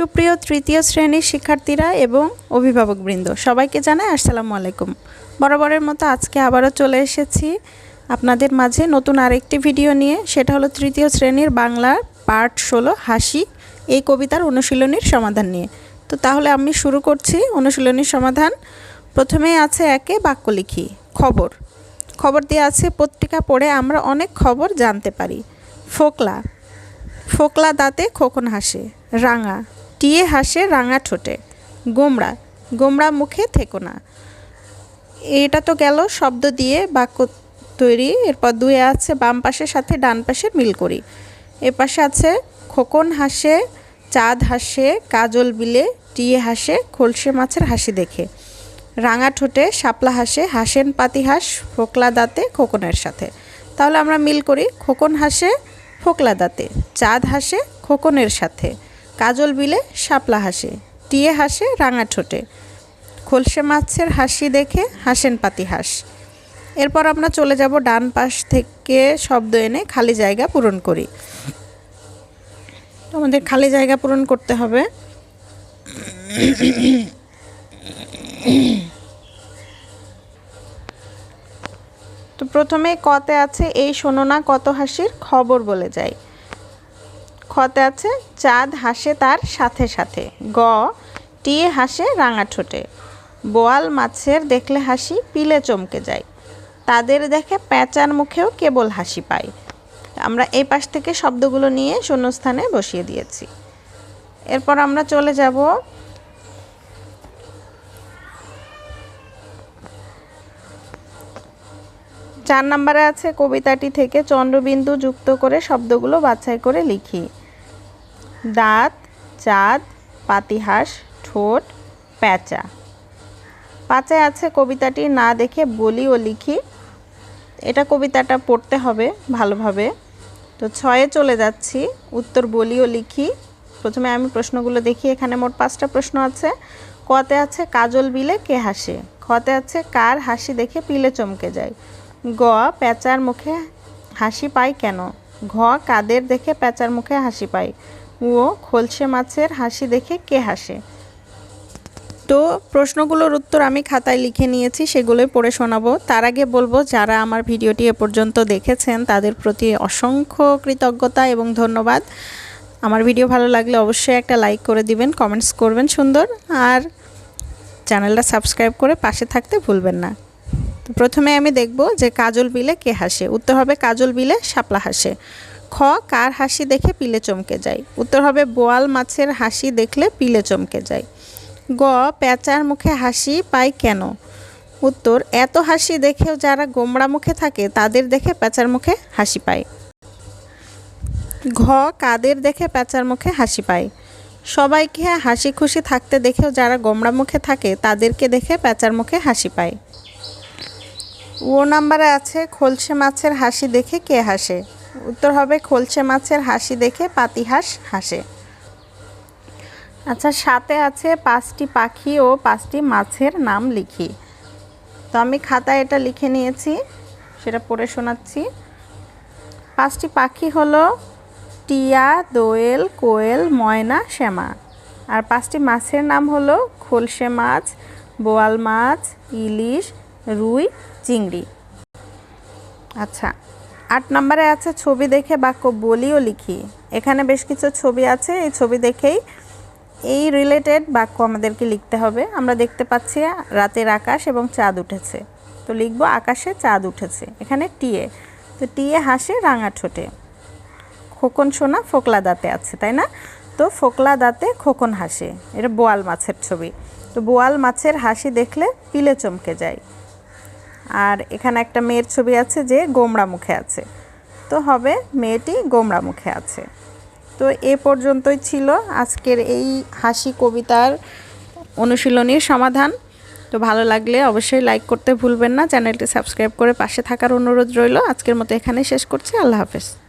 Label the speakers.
Speaker 1: সুপ্রিয় তৃতীয় শ্রেণির শিক্ষার্থীরা এবং অভিভাবকবৃন্দ সবাইকে জানাই আসসালামু আলাইকুম। বরাবরের মতো আজকে আবারও চলে এসেছি আপনাদের মাঝে নতুন আরেকটি ভিডিও নিয়ে। সেটা হলো তৃতীয় শ্রেণির বাংলার পার্ট ষোলো, হাসি, এই কবিতার অনুশীলনীর সমাধান নিয়ে। তো তাহলে আমি শুরু করছি অনুশীলনীর সমাধান। প্রথমেই আছে একে বাক্য লিখি, খবর। খবর দিয়ে আছে, পত্রিকা পড়ে আমরা অনেক খবর জানতে পারি। ফোকলা। ফোকলা দাঁতে খোকন হাসে। রাঙা। টিয়ে হাসে রাঙা ঠোঁটে। গোমড়া গোমড়া মুখে থেকো না। এটা তো গেল শব্দ দিয়ে বাক্য তৈরি। এরপর দুয়ে আছে বাম পাশের সাথে ডান পাশে মিল করি। এ পাশে আছে খোকন হাসে, চাঁদ হাসে, কাজল বিলে, টিয়ে হাসে, খোলসে মাছের হাসি দেখে। রাঙা ঠোঁটে শাপলা হাসে, হাসেন পাতি হাঁস, ফোকলা দাঁতে খোকনের সাথে। তাহলে আমরা মিল করি খোকন হাসে, ফোকলা দাঁতে। চাঁদ হাসে, খোকনের সাথে। কাজল বিলে শাপলা হাসে, টিয়ে হাসে রাঙা ঠোঁটে। খোলসে মাছের হাসি দেখে হাসেন পাতি হাঁস। এরপর আমরা চলে যাব ডান পাশ থেকে শব্দ এনে খালি জায়গা পূরণ করি। আমাদের খালি জায়গা পূরণ করতে হবে। তো প্রথমে কতে আছে এই শোনো না কত হাসির খবর বলে যায় খতে আছে, চাঁদ হাসে তার সাথে সাথে। গ টিয়ে হাসে রাঙা ঠোঁটে। বোয়াল মাছের দেখলে হাসি পিলে চমকে যায়। তাদের দেখে প্যাঁচার মুখেও কেবল হাসি পায়। আমরা এই পাশ থেকে শব্দগুলো নিয়ে শূন্যস্থানে বসিয়ে দিয়েছি। এরপর আমরা চলে যাব চার নম্বরে আছে কবিতাটি থেকে চন্দ্রবিন্দু যুক্ত করে শব্দগুলো বাছাই করে লিখি। দাঁত, চাঁদ, পাতিহাস, ঠোঁট, প্যাঁচা। পাঁচে আছে কবিতাটি, না দেখে বলি ও লিখি। এটা কবিতাটা পড়তে হবে ভালোভাবে। তো ছয়ে চলে যাচ্ছি, উত্তর বলি ও লিখি। প্রথমে আমি প্রশ্নগুলো দেখি, এখানে মোট পাঁচটা প্রশ্ন আছে। কতে আছে কাজল বিলে কে হাসে? খতে আছে কার হাসি দেখে পিলে চমকে যায়? গ, প্যাঁচার মুখে হাসি পায় কেন? ঘ, কাদের দেখে প্যাঁচার মুখে হাসি পায়? ও খোলসে মাছের হাসি দেখে কে হাসে? তো প্রশ্নগুলোর উত্তর আমি খাতায় লিখে নিয়েছি, সেগুলোই পড়ে শোনাবো। তার আগে বলব, যারা আমার ভিডিওটি এ পর্যন্ত দেখেছেন, তাদের প্রতি অসংখ্য কৃতজ্ঞতা এবং ধন্যবাদ। আমার ভিডিও ভালো লাগলে অবশ্যই একটা লাইক করে দিবেন, কমেন্টস করবেন সুন্দর। আর চ্যানেলটা সাবস্ক্রাইব করে পাশে থাকতে ভুলবেন না। প্রথমে আমি দেখব যে কাজল বিলে কে হাসে? উত্তর হবে, কাজল বিলে শাপলা হাসে। খ, কার হাসি দেখে পিলে চমকে যায়? উত্তর হবে, বোয়াল মাছের হাসি দেখলে পিলে চমকে যায়। গ প্যাঁচার মুখে হাসি পায় কেন? উত্তর, এত হাসি দেখেও যারা গোমড়া মুখে থাকে, তাদের দেখে প্যাঁচার মুখে হাসি পায়। ঘ, কাদের দেখে প্যাঁচার মুখে হাসি পায়? সবাইকে হাসি খুশি থাকতে দেখেও যারা গোমড়া মুখে থাকে, তাদেরকে দেখে প্যাঁচার মুখে হাসি পায়। ও নাম্বারে আছে, খোলসে মাছের হাসি দেখে কে হাসে? উত্তর হবে খোলসে মাছের হাসি দেখে পাতিহাঁস হাসে। আচ্ছা সাথে আছে পাঁচটি পাখি ও পাঁচটি মাছের নাম লিখি। তো আমি খাতায় এটা লিখে নিয়েছি, সেটা পড়ে শোনাচ্ছি। পাঁচটি পাখি হলো টিয়া, দোয়েল, কোয়েল, ময়না, শ্যামা। আর পাঁচটি মাছের নাম হলো খোলসে মাছ, বোয়াল মাছ, ইলিশ, রুই, চিংড়ি। আচ্ছা আট নম্বরে আছে ছবি দেখে বাক্য বলিও লিখি। এখানে বেশ কিছু ছবি আছে, এই ছবি দেখেই এই রিলেটেড বাক্য আমাদেরকে লিখতে হবে। আমরা দেখতে পাচ্ছি রাতের আকাশ এবং চাঁদ উঠেছে। তো লিখব, আকাশে চাঁদ উঠেছে। এখানে টিয়ে তো টিয়ে হাসে, রাঙা ঠোঁটে। খোকন সোনা ফোকলা দাঁতে আছে, তাই না? তো ফোকলা দাঁতে খোকন হাসে। এটা বোয়াল মাছের ছবি। তো বোয়াল মাছের হাসি দেখলে পিলে চমকে যায়। আর এখানে একটা মেয়ের ছবি আছে যে গোমড়া মুখে আছে। তো হবে মেয়েটি গোমড়া মুখে আছে। তো এ পর্যন্তই ছিল আজকের এই হাসি কবিতার অনুশীলনীর সমাধান। তো ভালো লাগলে অবশ্যই লাইক করতে ভুলবেন না। চ্যানেলটি সাবস্ক্রাইব করে পাশে থাকার অনুরোধ রইল। আজকের মতো এখানেই শেষ করছি। আল্লাহ হাফেজ।